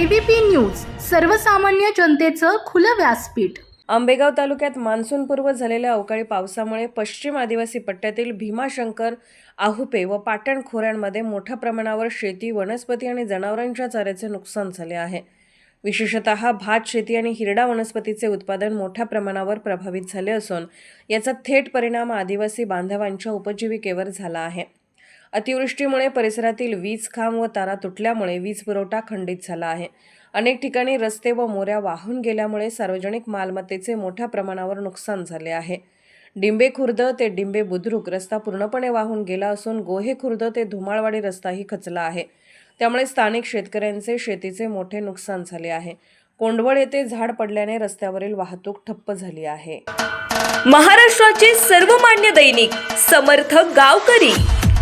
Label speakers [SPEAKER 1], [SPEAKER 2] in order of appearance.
[SPEAKER 1] ABP news सर्वसामान्य जनतेचं खुलं व्यासपीठ.
[SPEAKER 2] आंबेगाव तालुक्यात मान्सूनपूर्व झालेल्या अवकाळी पावसामुळे पश्चिम आदिवासी पट्ट्यातील भीमाशंकर आहुपे व पाटण खोऱ्यांमध्ये मोठ्या प्रमाणावर शेती वनस्पती आणि जनावरांच्या चाऱ्याचे नुकसान झाले आहे. विशेषतः भात शेती आणि हिरडा वनस्पतीचे उत्पादन मोठ्या प्रमाणावर प्रभावित झाले असून याचा थेट परिणाम आदिवासी बांधवांच्या उपजीविकेवर झाला आहे. अतिवृष्टीमुळे परिसरातील वीज खांब व तारा तुटल्यामुळे वीज पुरवठा खंडित झाला आहे. अनेक ठिकाणी रस्ते व मोऱ्या वाहून गेल्यामुळे सार्वजनिक मालमत्तेचे मोठ्या प्रमाणावर नुकसान झाले आहे. डिंबे खुर्द ते डिंबे बुद्रुक रस्ता पूर्णपणे वाहून गेला असून गोहे खुर्द ते धुमाळवाडी रस्ताही खचला आहे. त्यामुळे स्थानिक शेतकऱ्यांचे शेतीचे मोठे नुकसान झाले आहे. कोंडवळ येथे झाड पडल्याने रस्त्यावरील वाहतूक ठप्प झाली आहे.
[SPEAKER 3] महाराष्ट्राचे सर्वमान्य दैनिक समर्थ गावकरी